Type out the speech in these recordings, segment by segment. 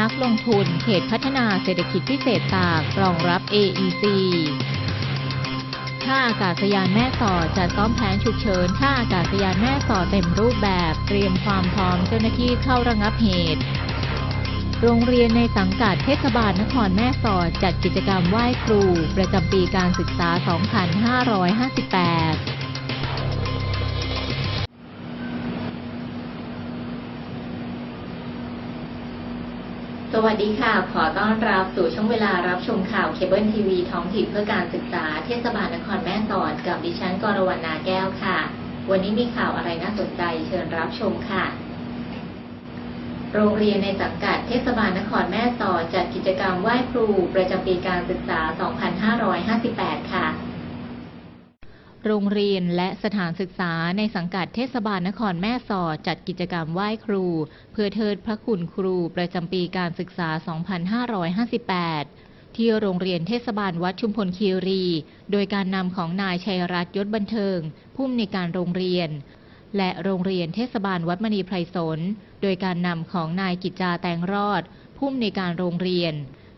นักลงทุนเขตพัฒนาเศรษฐกิจพิเศษตากรองรับ AEC ท่าอากาศยานแม่สอดจัดซ่อมแผนฉุกเฉินท่าอากาศยานแม่สอดเต็มรูปแบบเตรียมความพร้อมเจ้าหน้าที่เข้าระงับเหตุ โรงเรียนในสังกัดเทศบาลนครแม่สอดจัดกิจกรรมไหว้ครู ประจำปีการศึกษา 2558 วัสดีค่ะ ขอต้อนรับสู่ช่วงเวลารับชมข่าวเคเบิลทีวีท้องถิ่นเพื่อการศึกษาเทศบาลนครแม่สอดกับดิฉันกรวรรณาแก้วค่ะ วันนี้มีข่าวอะไรน่าสนใจเชิญรับชมค่ะ โรงเรียนในสังกัดเทศบาลนครแม่สอดจัดกิจกรรมไหว้ครูประจำปีการศึกษา 2558 ค่ะ โรงเรียนและสถานศึกษาในสังกัดเทศบาลนครแม่สอดจัดกิจกรรมไหว้ครู เพื่อเทิดพระคุณครูประจำปีการศึกษา 2558 ที่โรงเรียนเทศบาลวัดชุมพลคีรี โดยการนำของนายชัยรัตน์ยศบันเทิงผู้อำนวยการโรงเรียน และโรงเรียนเทศบาลวัดมณีไพรสน โดยการนำของนายกิจจาแตงรอดผู้อำนวยการโรงเรียน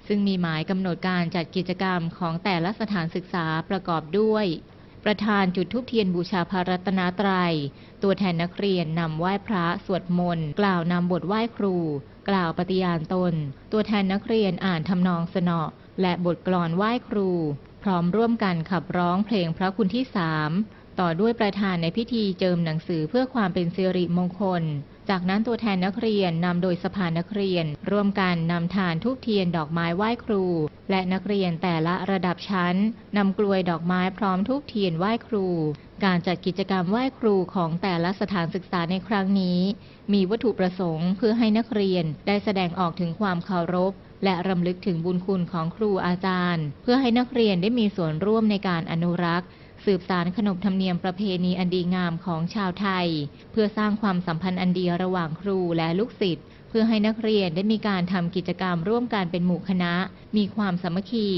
ซึ่งมีหมายกำหนดการจัดกิจกรรมของแต่ละสถานศึกษาประกอบด้วย ประธานจุดธูปเทียนบูชาพระรัตนตรัย ตัวแทนนักเรียนนำไหว้พระสวดมนต์ กล่าวนำบทไหว้ครู กล่าวปฏิญาณตน ตัวแทนนักเรียนอ่านทำนองสนอและบทกลอนไหว้ครู พร้อมร่วมกันขับร้องเพลงพระคุณที่สามต่อด้วยประธานในพิธีเจิมหนังสือเพื่อความเป็นสิริมงคล จากนั้นตัวแทนนักเรียนนำโดยสภานักเรียน ร่วมกันนำทานทูบเทียนดอกไม้ไหว้ครู และนักเรียนแต่ละระดับชั้นนำกลวยดอกไม้พร้อมทูบเทียนไหว้ครู การจัดกิจกรรมไหว้ครูของแต่ละสถานศึกษาในครั้งนี้ มีวัตถุประสงค์เพื่อให้นักเรียนได้แสดงออกถึงความเคารพและรำลึกถึงบุญคุณของครูอาจารย์ เพื่อให้นักเรียนได้มีส่วนร่วมในการอนุรักษ์ สืบสารขนบธรรมเนียมประเพณีอันดีงามของชาวไทย เพื่อสร้างความสัมพันธ์อันดีระหว่างครูและลูกศิษย์เพื่อให้นักเรียนได้มีการทำกิจกรรมร่วมกันเป็นหมู่คณะ มีความสามัคคี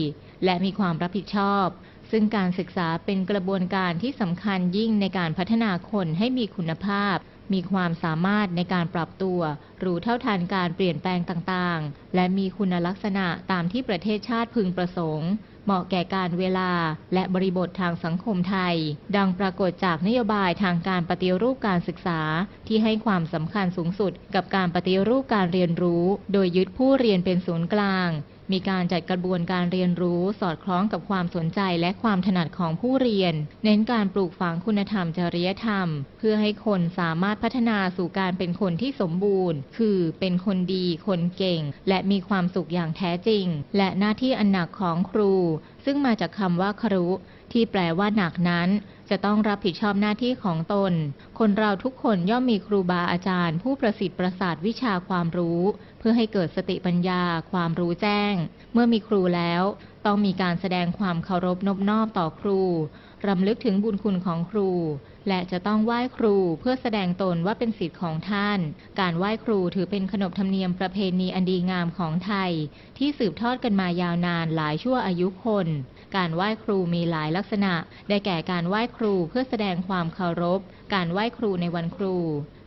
และมีความรับผิดชอบ ซึ่งการศึกษาเป็นกระบวนการที่สำคัญยิ่งในการพัฒนาคนให้มีคุณภาพ มีความสามารถในการปรับตัว รู้เท่าทันการเปลี่ยนแปลงต่างๆ และมีคุณลักษณะตามที่ประเทศชาติพึงประสงค์ เหมาะแก่การเวลา และบริบททางสังคมไทย ดังปรากฏจากนโยบายทางการปฏิรูปการศึกษา ที่ให้ความสำคัญสูงสุดกับการปฏิรูปการเรียนรู้ โดยยึดผู้เรียนเป็นศูนย์กลาง มีการจัดกระบวนการเรียนรู้ สอดคล้องกับความสนใจและความถนัดของผู้เรียน เน้นการปลูกฝังคุณธรรมจริยธรรม เพื่อให้คนสามารถพัฒนาสู่การเป็นคนที่สมบูรณ์ คือเป็นคนดี คนเก่ง และมีความสุขอย่างแท้จริง และหน้าที่อันหนักของครู ซึ่งมาจากคำว่าครุ ที่แปลว่าหนักนั้น จะต้องรับผิดชอบหน้าที่ของตน คนเราทุกคนย่อมมีครูบาอาจารย์ ผู้ประสิทธิ์ประสาทวิชาความรู้ เพื่อให้เกิดสติปัญญา ความรู้แจ้ง เมื่อมีครูแล้ว ต้องมีการแสดงความเคารพนบนอบต่อครูรำลึกถึงบุญคุณของครู และจะต้องไหว้ครูเพื่อแสดงตนว่าเป็นสิทธิ์ของท่าน การไหว้ครูถือเป็นขนบธรรมเนียมประเพณีอันดีงามของไทย ที่สืบทอดกันมายาวนานหลายชั่วอายุคน การไหว้ครูมีหลายลักษณะ ได้แก่การไหว้ครูเพื่อแสดงความเคารพ การไหว้ครูในวันครู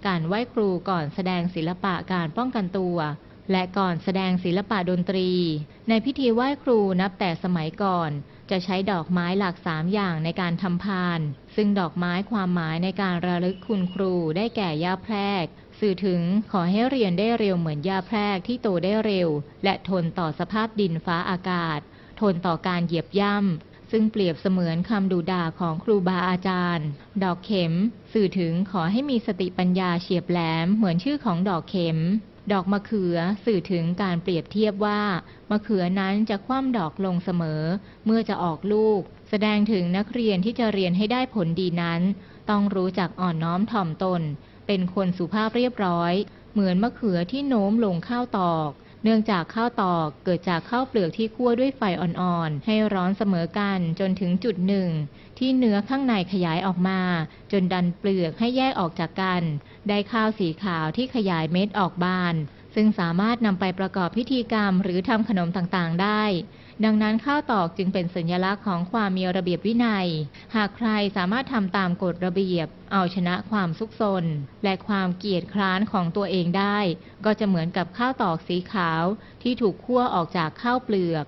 การไหว้ครูก่อนแสดงศิลปะการป้องกันตัว และก่อนแสดงศิลปะดนตรี ในพิธีไหว้ครูนับแต่สมัยก่อน จะใช้ดอกไม้หลักสามอย่างในการทำพาน ซึ่งดอกไม้ความหมายในการระลึกคุณครูได้แก่ย่าแพรกสื่อถึงขอให้เรียนได้เร็วเหมือนยาแพรกที่โตได้เร็ว และทนต่อสภาพดินฟ้าอากาศ ทนต่อการเหยียบย่ำ ซึ่งเปรียบเสมือนคำดูด่าของครูบาอาจารย์ ดอกเข็ม สื่อถึงขอให้มีสติปัญญาเฉียบแหลมเหมือนชื่อของดอกเข็ม ดอกมะเขือสื่อถึงการเปรียบเทียบว่ามะเขือนั้นจะคว่ำดอกลงเสมอ เมื่อจะออกลูก แสดงถึงนักเรียนที่จะเรียนให้ได้ผลดีนั้น ต้องรู้จักอ่อนน้อมถ่อมตน เป็นคนสุภาพเรียบร้อย เหมือนมะเขือที่โน้มลงข้าวตอก เนื่องจากข้าวตอกเกิดจากข้าวเปลือกที่คั่วด้วยไฟอ่อนๆ ให้ร้อนเสมอกันจนถึงจุดหนึ่ง ที่เนื้อข้างในขยายออกมา จนดันเปลือกให้แยกออกจากกัน ได้ข้าวสีขาวที่ขยายเม็ดออกบานซซึ่งสามารถนำไปประกอบพิธีกรรมหรือทำขนมต่างๆได้ ดังนั้นข้าวตอกจึงเป็นสัญลักษณ์ของความมีระเบียบวินัย หากใครสามารถทำตามกฎระเบียบ เอาชนะความซุกซน และความเกียจคร้านของตัวเองได้ ก็จะเหมือนกับข้าวตอกสีขาวที่ถูกคั่วออกจากข้าวเปลือก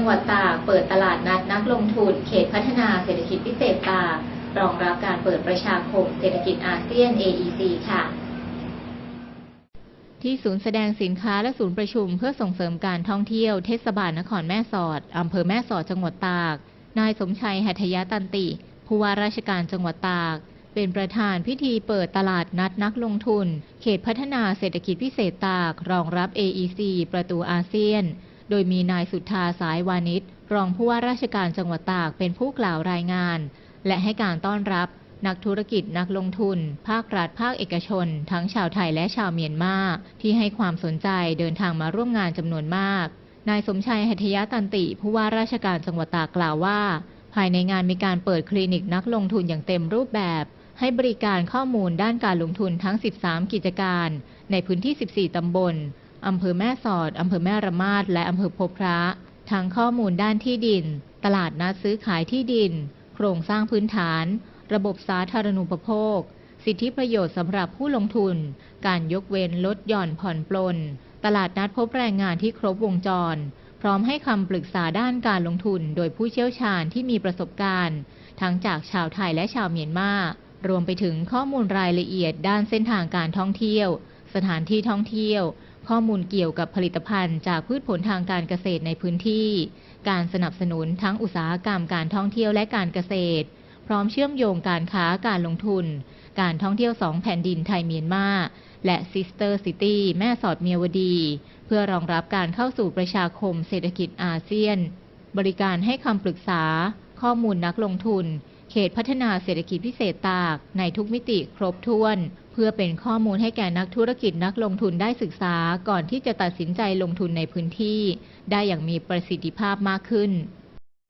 งหวัดตากเปิดตลาดนัดนักลงทุน เขตพัฒนาเศรษฐกิจพิเศษตากรองรับการเปิดประชาคมเศรษฐกิจอาเซียน AEC ค่ะ ที่ศูนย์แสดงสินค้าและศูนย์ประชุมเพื่อส่งเสริมการท่องเที่ยวเทศบาลนครแม่สอดอำเภอแม่สอดจังหวัดตาก นายสมชัยหัตถยตันติ ผู้ว่าราชการจังหวัดตาก เป็นประธานพิธีเปิดตลาดนัดนักลงทุน เขตพัฒนาเศรษฐกิจพิเศษตากรองรับ AEC ประตูอาเซียน โดยมีนายสุทธาสายวานิชรองผู้ว่าราชการจังหวัดตากเป็นผู้กล่าวรายงาน และให้การต้อนรับนักธุรกิจนักลงทุน ภาครัฐภาคเอกชน ทั้งชาวไทยและชาวเมียนมาที่ให้ความสนใจเดินทางมาร่วมงานจำนวนมาก นายสมชัยหัตถยตันติ ผู้ว่าราชการจังหวัดตากกล่าวว่า ภายในงานมีการเปิดคลินิกนักลงทุนอย่างเต็มรูปแบบ ให้บริการข้อมูลด้านการลงทุนทั้ง 13 กิจการ ในพื้นที่ 14 ตำบล อำเภอแม่สอด อำเภอแม่ระมาด และอำเภอพบพระ ทั้งข้อมูลด้านที่ดิน ตลาดนัดซื้อขายที่ดิน โครงสร้างพื้นฐาน ระบบสาธารณูปโภค สิทธิประโยชน์สำหรับผู้ลงทุน การยกเว้นลดหย่อนผ่อนปลน ตลาดนัดพบแรงงานที่ครบวงจร พร้อมให้คำปรึกษาด้านการลงทุน โดยผู้เชี่ยวชาญที่มีประสบการณ์ ทั้งจากชาวไทยและชาวเมียนมารวมไปถึงข้อมูลรายละเอียดด้านเส้นทางการท่องเที่ยว สถานที่ท่องเที่ยว ข้อมูลเกี่ยวกับผลิตภัณฑ์จากพืชผลทางการเกษตรในพื้นที่ การสนับสนุนทั้งอุตสาหกรรมการท่องเที่ยวและการเกษตร พร้อมเชื่อมโยงการค้าการลงทุน การท่องเที่ยวสองแผ่นดินไทยเมียนมาและซิสเตอร์ซิตี้แม่สอดเมียวดี เพื่อรองรับการเข้าสู่ประชาคมเศรษฐกิจอาเซียน บริการให้คำปรึกษา ข้อมูลนักลงทุน เขตพัฒนาเศรษฐกิจพิเศษตากในทุกมิติครบถ้วน พื่อเป็นข้อมูลให้แก่นักธุรกิจนักลงทุนได้ศึกษาก่อนที่จะตัดสินใจลงทุนในพื้นที่ ได้อย่างมีประสิทธิภาพมากขึ้น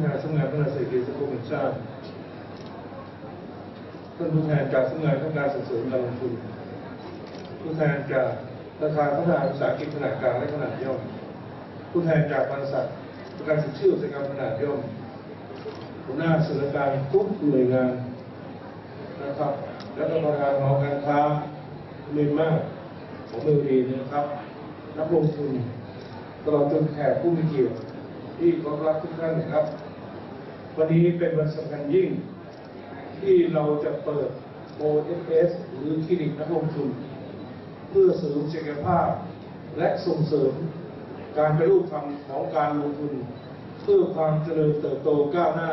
งานสำนักงานพัฒนาเศรษฐกิจสังคมแห่งชาติท่านผู้แทนจากสำนักงานพัฒนาส่งเสริมการลงทุนผู้แทนจากธนาคารพัฒนาอุตสาหกิจขนาดกลางและขนาดย่อมผู้แทนจากบริษัทประกันสินเชื่ออุตสาหกรรมขนาดย่อมหัวหน้าส่วนราชการทุกหน่วยงานนะครับ และก็ประธานหอการค้าเมียนมาของเมืองดีนะครับ นักลงทุนตลอดจนแขกผู้มีเกียรติที่เคารพรักทุกท่านนะครับ วันนี้เป็นวันสำคัญยิ่ง ที่เราจะเปิด OFS หรือคลินิกนักลงทุน เพื่อเสริมศักยภาพ และส่งเสริมการไปรูปธรรมของการลงทุน เพื่อความเจริญเติบโตก้าวหน้า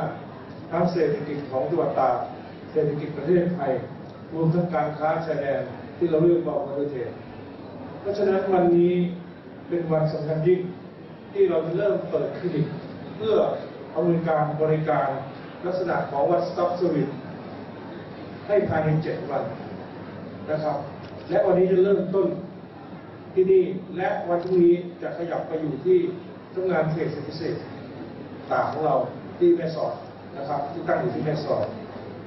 ทั้งเศรษฐกิจของจังหวัดตากเศรษฐกิจประเทศไทย รวมทั้งการค้าชายแดนที่เราเรียกว่าประเทเพราะฉะนั้นวันนี้เป็นวันสำคัญยิ่งที่เราจะเริ่มเปิดคลินิกเพื่ออำนวยการบริการลักษณะของ one stop service ให้ภายในเจ็ดวันนะครับ และวันนี้จะเริ่มต้นที่นี่และวันพรุ่งนี้จะขยับไปอยู่ที่ทำงานเขตพิเศษต่ากของเราที่แม่สอดนะครับที่ตั้งอยู่ที่แม่สอด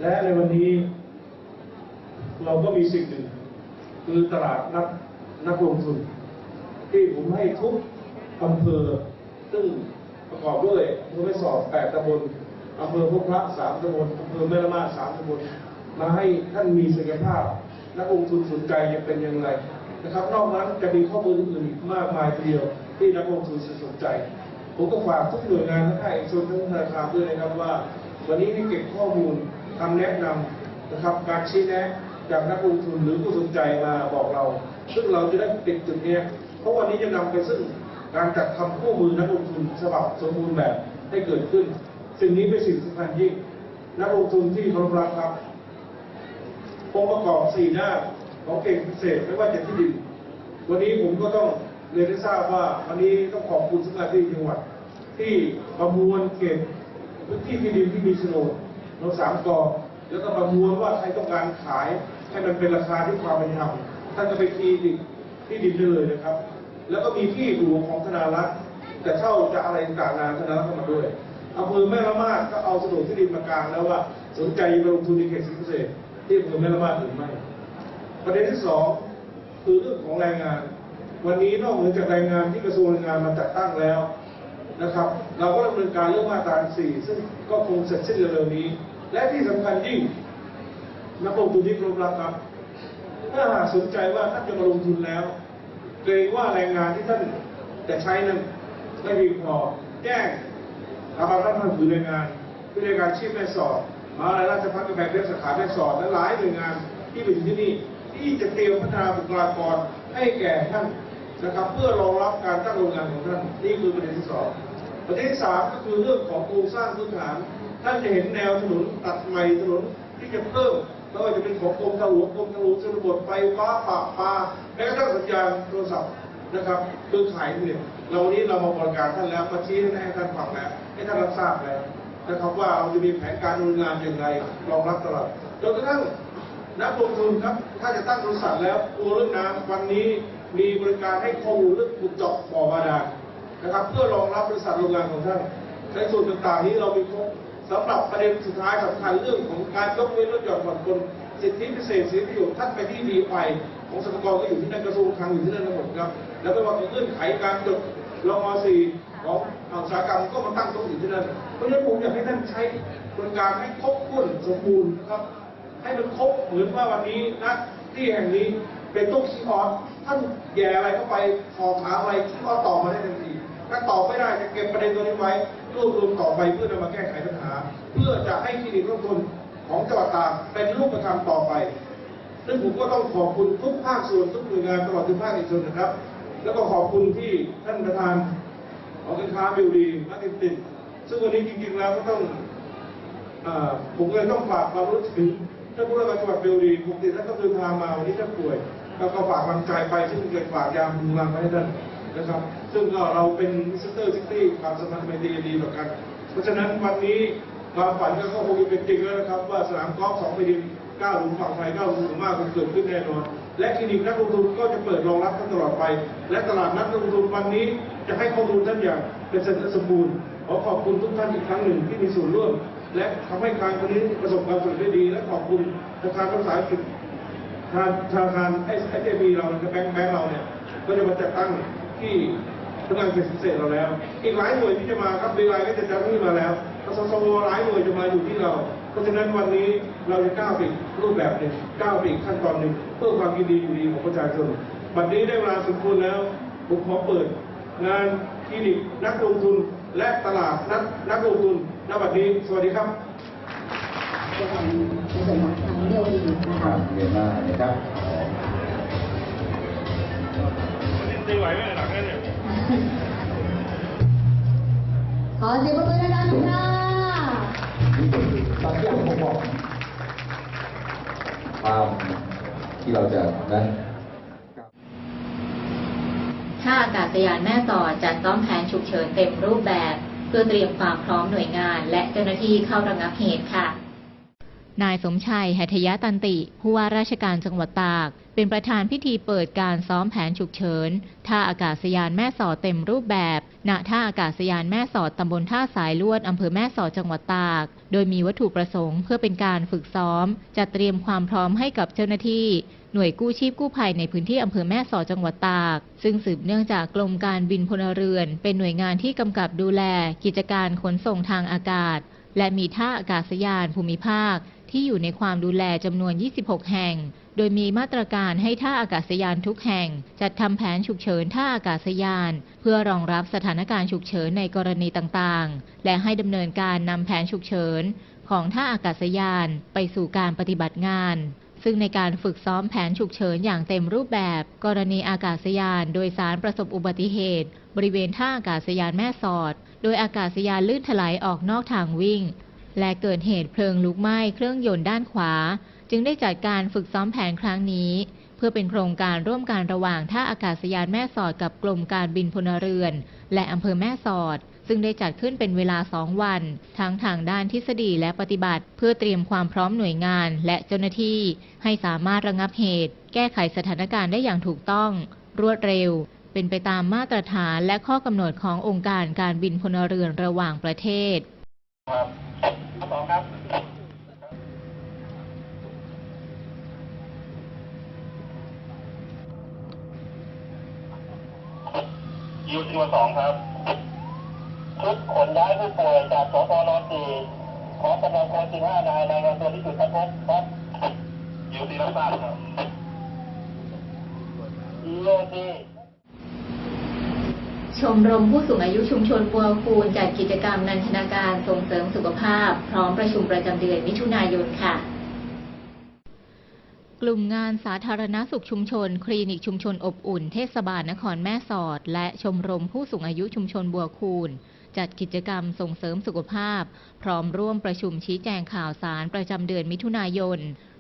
และในวันนี้ เราก็มีสิ่งหนึ่ง คือตลาดนักนักลงทุน ที่ผมให้ทุกอำเภอ ซึ่งประกอบด้วยอำเภอแม่สอดแปดตำบลอำเภอพบพระสามตำบลอำเภอแม่ละมาดสามตำบลมาให้ท่านมีศักยภาพ นักลงทุนสนใจจะเป็นอย่างไรนะครับ นอกนั้นจะมีข้อมูลอื่นมากมายทีเดียว ที่นักลงทุนสนใจ ผมก็ฝากทุกหน่วยงานทั้งภาคเอกชนทั้งธนาคารด้วยนะครับว่า วันนี้ให้เก็บข้อมูลคำแนะนำนะครับการชี้แนะ จากนักลงทุนหรือผู้สนใจมาบอกเรา ซึ่งเราจะได้ติดจุดเนี้ยเพราะวันนี้จะนำไปซึ่งการจัดทำคู่มือนักลงทุนฉบับสมบูรณ์แบบให้เกิดขึ้น สิ่งนี้เป็นสิ่งสำคัญยิ่งนักลงทุนที่เคารพรักครับองค์ประกอบสี่ด้านของเก่งพิเศษไม่ว่าจะที่ดินวันนี้ผมก็ต้องเรียนให้ทราบว่าวันนี้ต้องขอบคุณสำนักงานที่ดินจังหวัด ที่ประมวลเก็บพื้นที่ที่ดินที่มีโฉนดเราสามกอแล้วก็ประมวลว่าใครต้องการขาย ให้มันเป็นราคาที่ความเป็นธรรมท่านก็ไปคีดินที่ดินได้เลยนะครับ แล้วก็มีที่อยู่ของธนารักษ์แต่เช่าจะอะไรต่างๆนานาธนารักษ์เข้ามาด้วยอำเภอแม่ละมาดก็เอาสโฉนที่ดินมากลางแล้วว่า สนใจไปลงทุนในเขตสิงเกษตรที่อำเภอแม่ละมาดหรือไม่ ประเด็นที่สองคือเรื่องของแรงงาน วันนี้นอกเหนือจากแรงงานที่กระทรวงแรงงานมาจัดตั้งแล้วนะครับ เราก็ดำเนินการเรื่องมาตรา4ซึ่งก็คงเสร็จสิ้นเร็วๆนี้ และที่สำคัญยิ่ง นักลงทุนที่กรมรับครับ ถ้าหากสนใจว่าท่านจะมาลงทุนแล้วเกรงว่าแรงงานที่ท่านจะใช้นั้นไม่เพียงพอแจ้งสถาบันรัฐธรรมนูญแรงงานวิทยาการชีพแม่สอดมหาลัยราชภัฏกำแพงเพชรสาขาแม่สอดและหลายหน่วยงานที่ไปถึงที่นี่ที่จะเตรียมพัฒนาบุคลากรให้แก่ท่านนะครับเพื่อรองรับการตั้งโรงงานของท่านนี่คือประเด็นที่สองประเด็นที่สามก็คือเรื่องของโครงสร้างพื้นฐาน ท่านจะเห็นแนวถนนตัดใหม่ถนนที่จะเพิ่ม ไม่ว่าจะเป็นของกรมทางหลวงกรมทางหลวงชนบทไฟฟ้าปากปลาแม้กระทั่งสัญญาณโทรศัพท์นะครับเครือข่ายเนี่ยเราวันนี้เรามาบริการท่านแล้วมาชี้ให้ท่านฟังแล้วให้ท่านรับทราบแล้วนะครับว่าเราจะมีแผนการดำเนินงานอย่างไรรองรับตลอดจนกระทั่งนักลงทุนครับ ถ้าจะตั้งบริษัทแล้วตัวเรื่องน้ำวันนี้มีบริการให้ข้อมูลเรื่องขุดเจาะบ่อบาดาลนะครับ เพื่อรองรับบริษัทโรงงานของท่านในส่วนต่างๆนี้เรามีครบ สำหรับประเด็นสุดท้ายสำคัญเรื่องของการยกเว้นลดหย่อนผ่อนปลนสิทธิพิเศษสิทธิประโยชน์ท่านไปที่ดีไอของสรรพากรก็อยู่ที่นั่นกระทรวงคลังอยู่ที่นั่นทั้งหมดครับ แล้วก็ว่าเงื่อนไขการจดรมสีของอุตสาหกรรมก็มาตั้งตรงอยู่ที่นั่นเพราะฉะนั้นผมอยากให้ท่านใช้บริการให้ครบถ้วนสมบูรณ์นะครับให้มันครบเหมือนว่าวันนี้นะที่แห่งนี้เป็นตู้คีย์ออสท่านแย่อะไรเข้าไปสอบถามอะไรคีย์ออสตอบมาได้ทันทีถ้าตอบไม่ได้จะเก็บประเด็นตัวนี้ไว้ รวบรวมต่อไปเพื่อนำมาแก้ไขปัญหา เพื่อจะให้คลินิกลงทุนของจังหวัดตากเป็นรูปธรรมต่อไป ซึ่งผมก็ต้องขอบคุณทุกภาคส่วนทุกหน่วยงานตลอดถึงภาคเอกชนนะครับ แล้วก็ขอบคุณที่ท่านประธานของการค้าบิวดีมาตินตินซึ่งวันนี้จริงๆแล้วก็ต้องอผมเลยต้องฝากความรู้สึกท่านผู้ว่าการจังหวัดเบลดีปกติท่านก็เดินทางมาวันนี้ท่านป่วย แล้วก็ฝากกำลังใจไปซึ่งเกิดฝากยามดูรังไปให้ท่าน นะครับ ซึ่งก็เราเป็นมิสเตอร์ซิตี้ความสัมพันธ์ไมตรีดีต่อกัน เพราะฉะนั้นวันนี้ความฝันก็คงจะเป็นจริงแล้วนะครับ ว่าสนามกอล์ฟสองแผ่นดินก้าวหลุมฝั่งไทยก้าวหลุมมากคงเกิดขึ้นแน่นอน และคลินิกนักลงทุนก็จะเปิดรองรับท่านตลอดไป และตลาดนักลงทุนวันนี้จะให้ข้อมูลท่านอย่างเป็นสมบูรณ์ขอขอบคุณทุกท่านอีกครั้งหนึ่งที่มีส่วนร่วม และทำให้การคนนี้ประสบความสำเร็จได้ดี และขอบคุณธนาคารภาษาอังกฤษธนาคารไอเอบีเราแบงค์แบงค์เราเนี่ยก็จะมาจัดตั้ง ที่ทำงานเกษตพิเศษเราแล้ว อีกหลายหน่วยที่จะมาครับบีไลก็จะจัดที่มาแล้วสสวหลายหน่วยจะมาอยู่ที่เรา เพราะฉะนั้นวันนี้เราจะก้าวไปรูปแบบหนึ่งก้าวไปขั้นตอนหนึ่งเพื่อความยินดีอยู่ดีของประชาชนบัดนี้ได้เวลาสมควรแล้วผมขอเปิด งานคลินิกนักลงทุนและตลาดนักนักลงทุนณบัดนี้ สวัสดีครับ ในส่วนของทางเดียวดีนะคครับเรียนมานะครับ ตีไหวไหมหลังนั้นเนี่ยขอเสียงปรบมือดังๆค่ะนี่คือตอนที่ผมบอกความที่เราจะนั้นท่าอากาศยานแม่สอดจัดซ้อมแผนฉุกเฉินเต็มรูปแบบ เพื่อเตรียมความพร้อมหน่วยงาน และเจ้าหน้าที่เข้าระงับเหตุค่ะ นายสมชัยหัตยะตันติ ผู้ว่าราชการจังหวัดตาก เป็นประธานพิธีเปิดการซ้อมแผนฉุกเฉิน ท่าอากาศยานแม่สอดเต็มรูปแบบ ณ ท่าอากาศยานแม่สอดตำบลท่าสายลวดอำเภอแม่สอดจังหวัดตาก โดยมีวัตถุประสงค์เพื่อเป็นการฝึกซ้อม จัดเตรียมความพร้อมให้กับเจ้าหน้าที่หน่วยกู้ชีพกู้ภัยในพื้นที่อำเภอแม่สอดจังหวัดตาก ซึ่งสืบเนื่องจากกรมการบินพลเรือน เป็นหน่วยงานที่กำกับดูแล กิจการขนส่งทางอากาศ และมีท่าอากาศยานภูมิภาค ที่อยู่ในความดูแลจำนวน 26 แห่ง โดยมีมาตรการให้ท่าอากาศยานทุกแห่ง จัดทำแผนฉุกเฉินท่าอากาศยาน เพื่อรองรับสถานการณ์ฉุกเฉินในกรณีต่างๆ และให้ดำเนินการนำแผนฉุกเฉิน ของท่าอากาศยานไปสู่การปฏิบัติงานซึ่งในการฝึกซ้อมแผนฉุกเฉินอย่างเต็มรูปแบบ กรณีอากาศยานโดยสารประสบอุบัติเหตุ บริเวณท่าอากาศยานแม่สอด โดยอากาศยานลื่นถลายออกนอกทางวิ่ง และเกิดเหตุเพลิงลุกไหม้เครื่องยนต์ด้านขวา จึงได้จัดการฝึกซ้อมแผนครั้งนี้ เพื่อเป็นโครงการร่วมกันระหว่างท่าอากาศยานแม่สอดกับกรมการบินพลเรือน และอำเภอแม่สอด ซึ่งได้จัดขึ้นเป็นเวลา2วัน ทั้งทางด้านทฤษฎีและปฏิบัติ เพื่อเตรียมความพร้อมหน่วยงานและเจ้าหน้าที่ ให้สามารถระงับเหตุ แก้ไขสถานการณ์ได้อย่างถูกต้อง รวดเร็ว เป็นไปตามมาตรฐานและข้อกำหนดขององค์การการบินพลเรือนระหว่างประเทศ ยูทีสองครับชุดขนย้ายผู้ป่วยจากสพนสี่ขอกำลังคน15นายรายงานตัวที่จุดพักพบครับยูทีรับทราบครับยูทีชมรมผู้สูงอายุชุมชนบัวคูนจัดกิจกรรมนันทนาการส่งเสริมสุขภาพ พร้อมประชุมประจำเดือนมิถุนายนค่ะ กลุ่มงานสาธารณสุขชุมชน คลินิกชุมชนอบอุ่น เทศบาลนครแม่สอด และชมรมผู้สูงอายุชุมชนบัวคูนจัดกิจกรรมส่งเสริมสุขภาพ พร้อมร่วมประชุมชี้แจงข่าวสารประจำเดือนมิถุนายน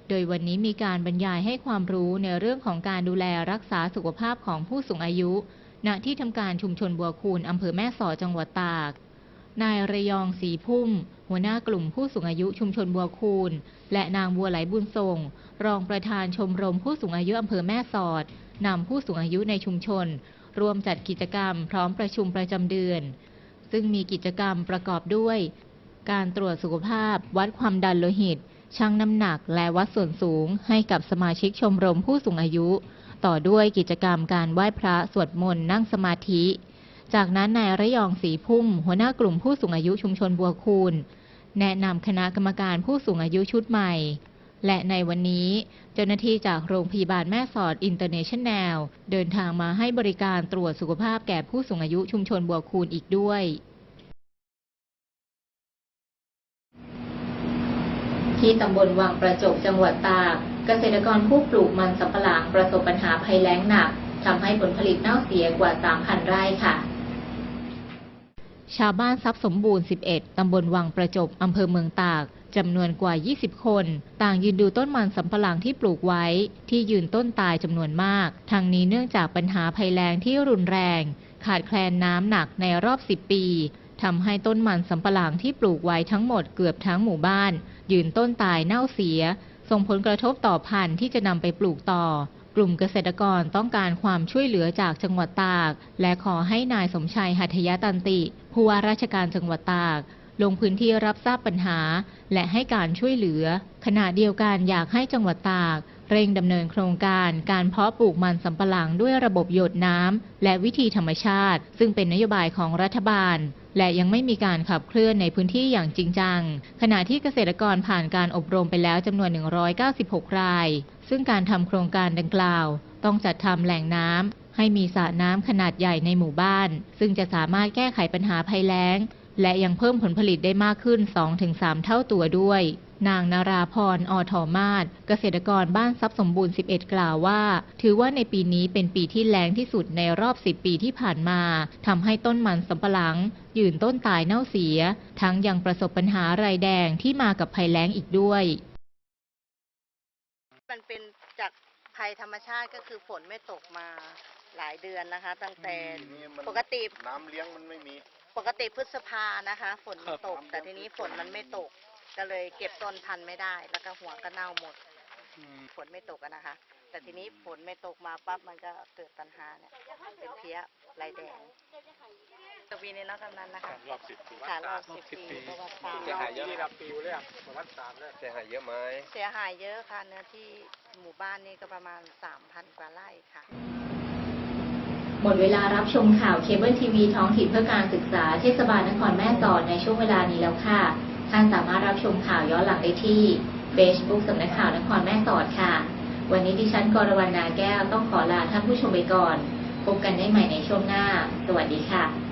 โดยวันนี้มีการบรรยายให้ความรู้ในเรื่องของการดูแลรักษาสุขภาพของผู้สูงอายุ ณ ที่ทำการชุมชนบัวคูนอำเภอแม่สอดจังหวัดตาก นายระยองศรีพุ่ม หัวหน้ากลุ่มผู้สูงอายุชุมชนบัวคูน และนางบัวไหลบุญทรงรองประธานชมรมผู้สูงอายุอำเภอแม่สอดนำผู้สูงอายุในชุมชนร่วมจัดกิจกรรมพร้อมประชุมประจำเดือน ซึ่งมีกิจกรรมประกอบด้วย การตรวจสุขภาพ วัดความดันโลหิต ชั่งน้ำหนัก และวัดส่วนสูง ให้กับสมาชิกชมรมผู้สูงอายุ ต่อด้วยกิจกรรมการไหว้พระสวดมนต์นั่งสมาธิ จากนั้นนายระยองศรีพุ่ม หัวหน้ากลุ่มผู้สูงอายุชุมชนบัวคูน แนะนำคณะกรรมการผู้สูงอายุชุดใหม่ และในวันนี้เจ้าหน้าที่จากโรงพยาบาลแม่สอดอินเตอร์เนชั่นแนลเดินทางมาให้บริการตรวจสุขภาพแก่ผู้สูงอายุชุมชนบัวคูนอีกด้วยที่ตำบลวังประจบจังหวัดตาก เกษตรกรผู้ปลูกมันสำปะหลังประสบปัญหาภัยแล้งหนักทำให้ผลผลิตเน่าเสียกว่า 3,000 ไร่ค่ะ ชาวบ้านทรัพย์สมบูรณ์ 11 ตำบลวังประจบ อำเภอเมืองตากจำนวนกว่า 20 คน ต่างยืนดูต้นมันสำปะหลังที่ปลูกไว้ ที่ยืนต้นตายจำนวนมาก ทางนี้เนื่องจากปัญหาภัยแล้งที่รุนแรง ขาดแคลนน้ำหนักในรอบ 10 ปีทำให้ต้นมันสำปะหลังที่ปลูกไว้ทั้งหมดเกือบทั้งหมู่บ้าน ยืนต้นตายเน่าเสีย ส่งผลกระทบต่อพันธุ์ที่จะนำไปปลูกต่อ กลุ่มเกษตรกรต้องการความช่วยเหลือจากจังหวัดตาก และขอให้นายสมชัยหัตยตันติ ผู้ว่าราชการจังหวัดตาก ลงพื้นที่รับทราบปัญหา และให้การช่วยเหลือ ขณะเดียวกันอยากให้จังหวัดตาก เร่งดำเนินโครงการการเพาะปลูกมันสำปะหลังด้วยระบบหยดน้ำและวิธีธรรมชาติ ซึ่งเป็นนโยบายของรัฐบาล และยังไม่มีการขับเคลื่อนในพื้นที่อย่างจริงจัง ขณะที่เกษตรกรผ่านการอบรมไปแล้วจำนวน 196 ราย ซึ่งการทำโครงการดังกล่าว ต้องจัดทำแหล่งน้ำให้มีสระน้ำขนาดใหญ่ในหมู่บ้าน ซึ่งจะสามารถแก้ไขปัญหาภัยแล้ง และยังเพิ่มผลผลิตได้มากขึ้น 2-3 เท่าตัวด้วย นางนาราพรอทอมาศเกษตรกรบ้านทรัพย์สมบูรณ์ 11 กล่าวว่า ถือว่าในปีนี้เป็นปีที่แล้งที่สุดในรอบ 10 ปีที่ผ่านมาทำให้ต้นมันสำปะหลัง ยืนต้นตายเน่าเสีย ทั้งยังประสบปัญหารายแดงที่มากับภัยแล้งอีกด้วย มันเป็นจากภัยธรรมชาติก็คือฝนไม่ตกมาหลายเดือนนะคะ ตั้งแต่ทีนี้มันปกติน้ำเลี้ยงมันไม่มี ปกติพฤษภานะคะ ฝนมันตก แต่ทีนี้ฝนมันไม่ตก ก็เลยเก็บต้นพันธุ์ไม่ได้ แล้วก็หัวก็เน่าหมดฝนไม่ตกอะนะคะ แต่ทีนี้ฝนไม่ตกมาปั๊บมันก็เกิดปัญหาเนี่ยเป็นเพี้ยลายแดงปีนี้เนักกำนันนะคะรอบสิบปีค่ะรอบสิบปีประวัติศาสตร์เสียหายเยอะครับปีแรกประวัติศาสตร์แรกเสียหายเยอะไหมเสียหายเยอะค่ะเนื้อที่หมู่บ้านนี่ก็ประมาณสามพันกว่าไร่ค่ะ หมดเวลารับชมข่าวเคเบิลทีวีท้องถิ่นเพื่อการศึกษาเทศบาลนครแม่สอดในช่วงเวลานี้แล้วค่ะ ท่านสามารถรับชมข่าวย้อนหลังได้ที่ Facebook สำนักข่าวนครแม่สอดค่ะ วันนี้ดิฉันกรวรรณนาแก้วต้องขอลาท่านผู้ชมไปก่อน พบกันได้ใหม่ในช่วงหน้า สวัสดีค่ะ